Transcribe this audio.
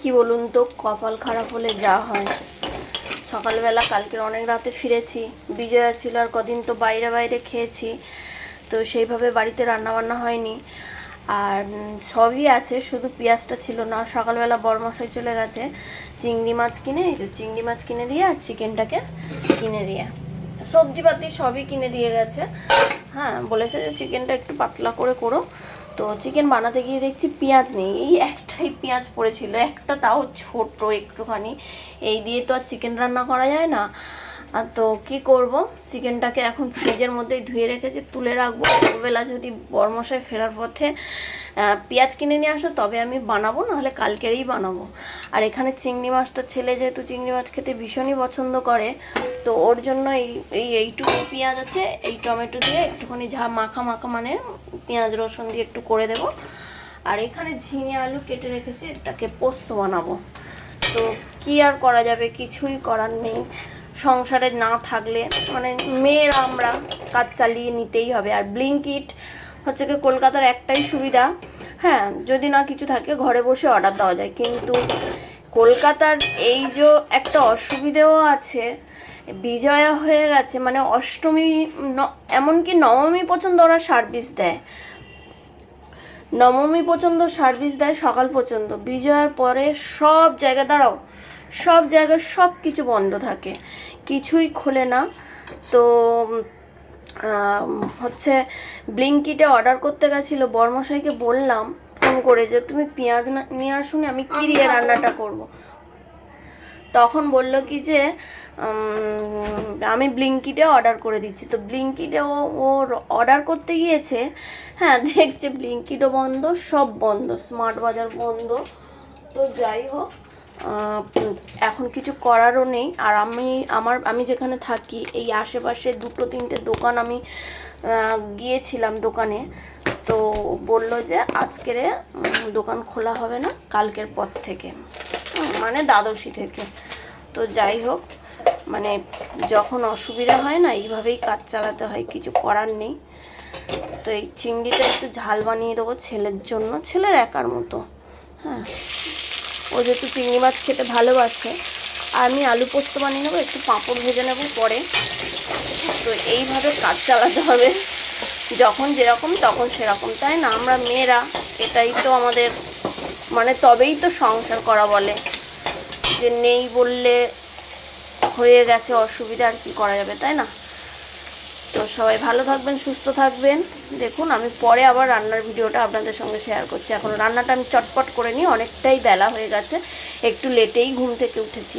কি বলুন তো, কপাল খারাপ হলে যা হয়। সকালবেলা কালকে অনেক রাতে ফিরেছি, বিজয়া ছিল আর কদিন তো বাইরে বাইরে খেয়েছি, তো সেইভাবে বাড়িতে রান্না বান্না হয়নি। আর সবই আছে, শুধু পেঁয়াজটা ছিল না, সকালবেলা বরমশাই চলে গেছে, চিংড়ি মাছ কিনে, এই চিংড়ি মাছ কিনে দিয়ে আর চিকেনটাকে কিনে দিয়ে। সবজিপাতি সবই কিনে দিয়ে গেছে। হ্যাঁ বলেছে যে চিকেনটা একটু পাতলা করে করো তো চিকেন বানাতে গিয়ে দেখছি পেঁয়াজ নেই। এই একটাই পেঁয়াজ পড়েছিল, একটা তাও ছোট একটুখানি। এই দিয়ে তো আর চিকেন রান্না করা যায় না। তো কি করব? চিকেনটাকে এখন ফ্রিজের মধ্যেই ধুয়ে রেখেছি, তুলে রাখব। বেলা যদি বরমশায় ফেরার পথে পেঁয়াজ কিনে নিয়ে আসো, তবে আমি বানাবো, নাহলে কালকেরই বানাবো। আর এখানে চিংড়ি মাছটা ছেলে যেহেতু চিংড়ি মাছ খেতে ভীষণই পছন্দ করে, তো ওর জন্য এই এই এইটুকু পেঁয়াজ আছে, এই টমেটো দিয়ে একটুখানি ঝা, মাখা মাখা মানে পেঁয়াজ, রসুন দিয়ে একটু করে দেব। আর এখানে ঝিঙে আলু কেটে রেখেছি, এটাকে পোস্ত বানাবো। তো কি আর করা যাবে, কিছুই করার নেই। সংসারে না থাকলে মানে মেয়েরা আমরা কাজ চালিয়ে নিতেই হবে। আর ব্লিঙ্কিট হচ্ছে কি, কলকাতার একটাই সুবিধা হ্যাঁ যদি না কিছু থাকে, ঘরে বসে অর্ডার দেওয়া যায়। কিন্তু কলকাতার এই যে একটা অসুবিধেও আছে, বিজয়া হয়ে গেছে মানে অষ্টমী এমনকি নবমী পর্যন্ত ওরা সার্ভিস দেয়। নবমী পর্যন্ত সার্ভিস দেয়, সকাল পর্যন্ত। বিজয়ার পরে সব জায়গা দাঁড়াও, সব জায়গায় সব কিছু বন্ধ থাকে। কিছুই খোলে না। তো হচ্ছে ব্লিঙ্কিটে অর্ডার করতে গেছিল বর্মশাইকে বললাম ফোন করে যে তুমি পেঁয়াজ না- নিয়ে আসুন আমি কী দিয়ে রান্নাটা করব। তখন বলল কি যে আমি ব্লিঙ্কিটে অর্ডার করে দিচ্ছি। তো ব্লিঙ্কিটে ও ওর অর্ডার করতে গিয়েছে হ্যাঁ দেখছে ব্লিঙ্কিটও বন্ধ সব বন্ধ স্মার্ট বাজার বন্ধ। তো যাই হোক এখন কিছু করারও নেই। আর আমি আমার, আমি যেখানে থাকি, এই আশেপাশে দুটো তিনটে দোকান আমি গিয়েছিলাম দোকানে। তো বলল যে আজকেরে দোকান খোলা হবে না, কালকের পর থেকে। মানে দ্বাদশী থেকে। তো যাই হোক মানে যখন অসুবিধা হয় না, এইভাবেই কাজ চালাতে হয়, কিছু করার নেই। তো এই চিংড়িটা একটু ঝাল বানিয়ে দেবো ছেলের জন্য, ছেলের একার মতো। হ্যাঁ। ও যেহেতু চিংড়ি মাছ খেতে ভালোবাসে, আর আমি আলু পোস্ত বানিয়ে নেব, একটু পাঁপড় ভেজে নেব পরে। তো এইভাবে কাজ চালাতে হবে। যখন যেরকম, তখন সেরকম। তাই না? আমরা মেয়েরা, এটাই তো আমাদের মানে তবেই তো সংসার করা বলে। যে নেই বললে হয়ে গেছে, অসুবিধা আর কি করা যাবে, তাই না? তো সবাই ভালো থাকবেন, সুস্থ থাকবেন। দেখুন, আমি পরে আবার রান্নার ভিডিওটা আপনাদের সঙ্গে শেয়ার করছি। এখন রান্নাটা আমি চটপট করে নিই, অনেকটাই বেলা হয়ে গেছে। একটু লেটেই ঘুম থেকে উঠেছি।